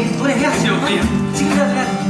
예, 노래 해야죠. 우리. 지금이라도 해야 돼.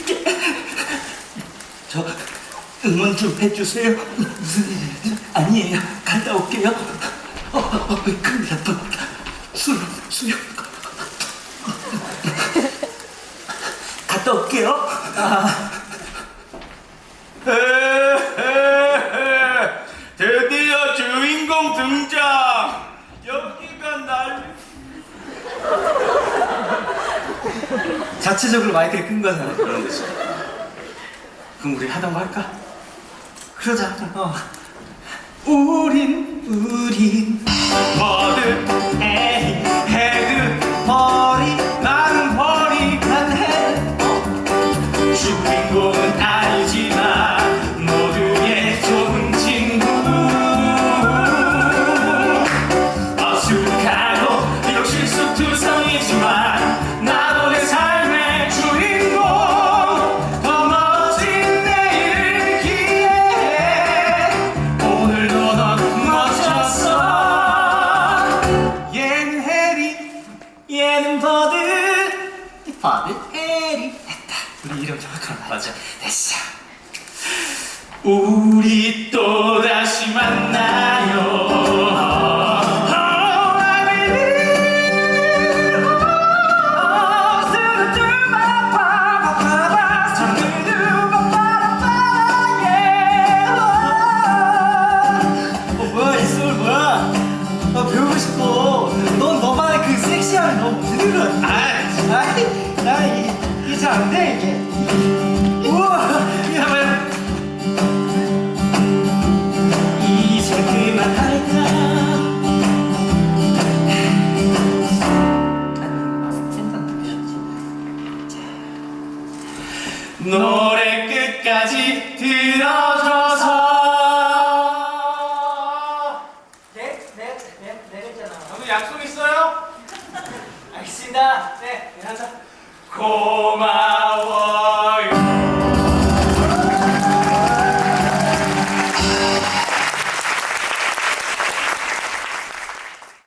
응원 좀 해주세요? 아니에요 갔다 올게요 어, 어, 어, 큰일 날 뻔했다 수영 수영 갔다 올게요 아. 드디어 주인공 등장! 여기가 날 자체적으로 마이크를 끈 거잖아. 그런 거지. 그럼 우리 하던 거 할까? 그러자. 어. 우린 우린 버드 에이 헤드 버리 나는 버리 난 헤드 주인공은 버드 에리 했다. 우리 이름 정확한 거 맞아 됐어 우리 또 다시 만나요. 어. 넌 너만의 그 너무. 아이, 잘안돼 이게. 우와. 이거 한번 이제 그만할까? 노래 끝까지 들어줘서 네, 네, 네, 내렸잖아. 오늘 약속 있어요? 알겠습니다. 네, 하자. 고마워요